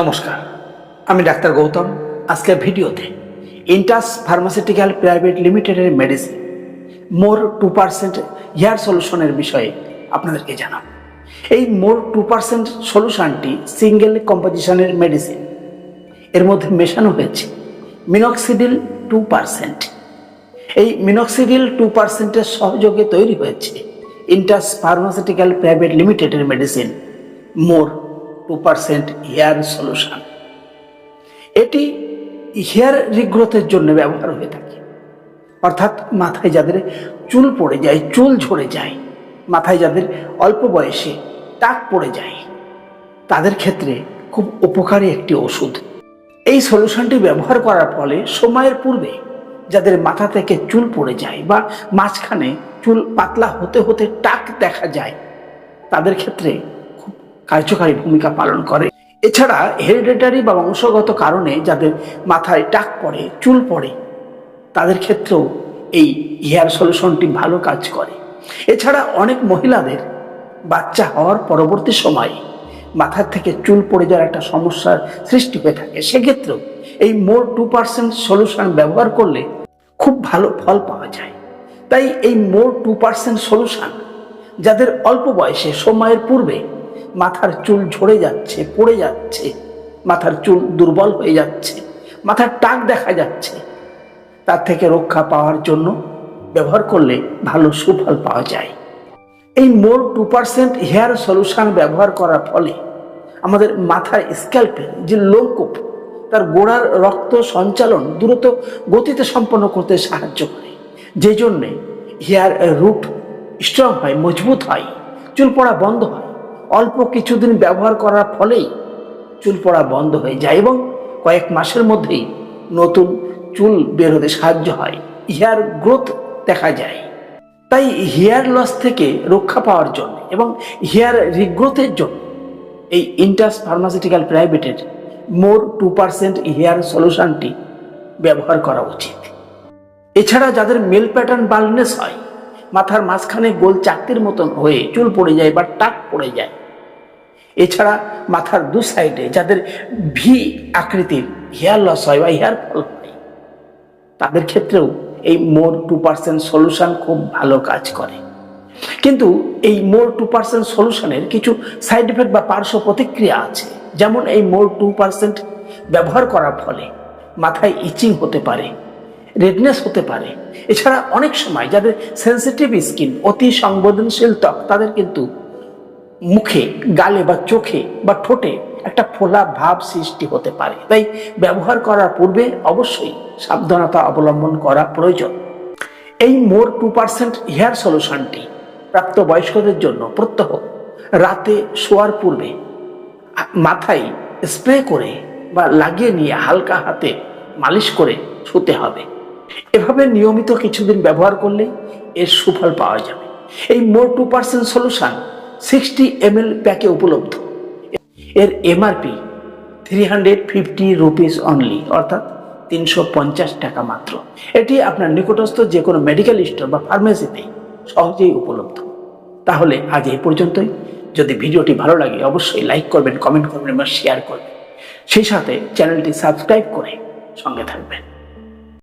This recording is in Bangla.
নমস্কার, আমি ডাক্তার গৌতম, আজকের ভিডিওতে ইন্টাস ফার্মাসিউটিক্যাল প্রাইভেট লিমিটেডের medicine, more two percent hair সলিউশনের বিষয়ে আপনাদেরকে জানাব। এই মোর টু পার্সেন্ট সলিউশনটি সিঙ্গেল কম্পোজিশনের মেডিসিন। এর মধ্যে মেশানো হয়েছে মিনক্সিডিল টু পার্সেন্ট। এই মিনক্সিডিল টু পার্সেন্টের সহযোগে তৈরি হয়েছে ইন্টাস ফার্মাসিউটিক্যাল প্রাইভেট লিমিটেডের medicine, more two percent hair solution এটি হেয়ার রিগ্রোথের জন্য ব্যবহার হয়ে থাকে। অর্থাৎ মাথায় যাদের চুল পড়ে যায়, চুল ঝরে যায়, মাথায় যাদের অল্প বয়সে টাক পড়ে যায়, তাদের ক্ষেত্রে খুব উপকারী একটি ওষুধ। এই সলিউশনটি ব্যবহার করার ফলে সময়ের পূর্বে যাদের মাথা থেকে চুল পড়ে যায় বা মাঝখানে চুল পাতলা হতে হতে টাক দেখা যায়, তাদের ক্ষেত্রে কার্যকারী ভূমিকা পালন করে। এছাড়া হেরিডেটারি বা বংশগত কারণে যাদের মাথায় টাক পড়ে, চুল পড়ে, তাদের ক্ষেত্রেও এই হেয়ার সলিউশনটি ভালো কাজ করে। এছাড়া অনেক মহিলাদের বাচ্চা হওয়ার পরবর্তী সময়ে মাথার থেকে চুল পড়ে যাওয়ার একটা সমস্যার সৃষ্টি হয়ে থাকে। সেক্ষেত্রেও এই মোর টু পার্সেন্ট সলিউশন ব্যবহার করলে খুব ভালো ফল পাওয়া যায়। তাই এই মোর টু পার্সেন্ট সলিউশন যাদের অল্প বয়সে সময়ের পূর্বে মাথার চুল ঝরে যাচ্ছে, পড়ে যাচ্ছে, মাথার চুল দুর্বল হয়ে যাচ্ছে, মাথার টাক দেখা যাচ্ছে। তার থেকে রক্ষা পাওয়ার জন্য ব্যবহার করলে ভালো সুফল পাওয়া যায়। এই more two percent hair solution ব্যবহার করার ফলে আমাদের মাথার স্ক্যাল্পের যে লোমকূপ, তার গোড়ার রক্ত সঞ্চালন দ্রুত গতিতে সম্পন্ন করতে সাহায্য করে। যে জন্যে হেয়ার রুট স্ট্রং হয়, মজবুত হয়, চুল পড়া বন্ধ হয় অল্প কিছুদিন ব্যবহার করার ফলেই চুল পড়া বন্ধ হয়ে যায় এবং কয়েক মাসের মধ্যেই নতুন চুল বের হতে সাহায্য হয়। হেয়ার গ্রোথ দেখা যায়। তাই হেয়ার লস থেকে রক্ষা পাওয়ার জন্য এবং হেয়ার রিগ্রোথের জন্য এই ইন্টাস ফার্মাসিউটিক্যাল প্রাইভেটের মোর টু পার্সেন্ট হেয়ার সলিউশনটি ব্যবহার করা উচিত। এছাড়া যাদের মেল প্যাটার্ন বালনেস হয়, মাথার মাঝখানে গোল চাকতির মতন হয়ে চুল পড়ে যায় বা টাক পড়ে যায় এছাড়া মাথার দু সাইডে যাদের ভি আকৃতির হেয়ার লস হয় বা হেয়ার ফল হয়, তাদের ক্ষেত্রেও এই মোর টু পার্সেন্ট সলিউশন খুব ভালো কাজ করে। কিন্তু এই মোর টু পার্সেন্ট সলিউশনের কিছু সাইড এফেক্ট বা পার্শ্ব প্রতিক্রিয়া আছে। যেমন এই মোর টু পার্সেন্ট ব্যবহার করার ফলে মাথায় ইচিং হতে পারে রেডনেস হতে পারে। এছাড়া অনেক সময় যাদের সেন্সিটিভ স্কিন অতি সংবেদনশীল ত্বক, তাদের কিন্তু মুখে, গালে বা চোখে বা ঠোঁটে একটা ফোলা ভাব সৃষ্টি হতে পারে। তাই ব্যবহার করার পূর্বে অবশ্যই সাবধানতা অবলম্বন করা প্রয়োজন। এই মোর টু পার্সেন্ট হেয়ার সলিউশনটি প্রাপ্তবয়স্কদের জন্য প্রত্যহ রাতে শোয়ার পূর্বে মাথায় স্প্রে করে বা লাগিয়ে নিয়ে হালকা হাতে মালিশ করে শুতে হবে। এভাবে নিয়মিত কিছুদিন ব্যবহার করলে এর সুফল পাওয়া যাবে। এই more two percent solution sixty M L প্যাকে উপলব্ধ। এর MRP three hundred fifty rupees only অর্থাৎ তিনশো পঞ্চাশ টাকা মাত্র। এটি আপনার নিকটস্থ যে কোনো মেডিকেল স্টোর বা ফার্মেসিতে সহজেই উপলব্ধ। তাহলে আজ এই পর্যন্তই। যদি ভিডিওটি ভালো লাগে, অবশ্যই লাইক করবেন কমেন্ট করবেন এবং শেয়ার করবেন। সেই সাথে চ্যানেলটি সাবস্ক্রাইব করে সঙ্গে থাকবেন।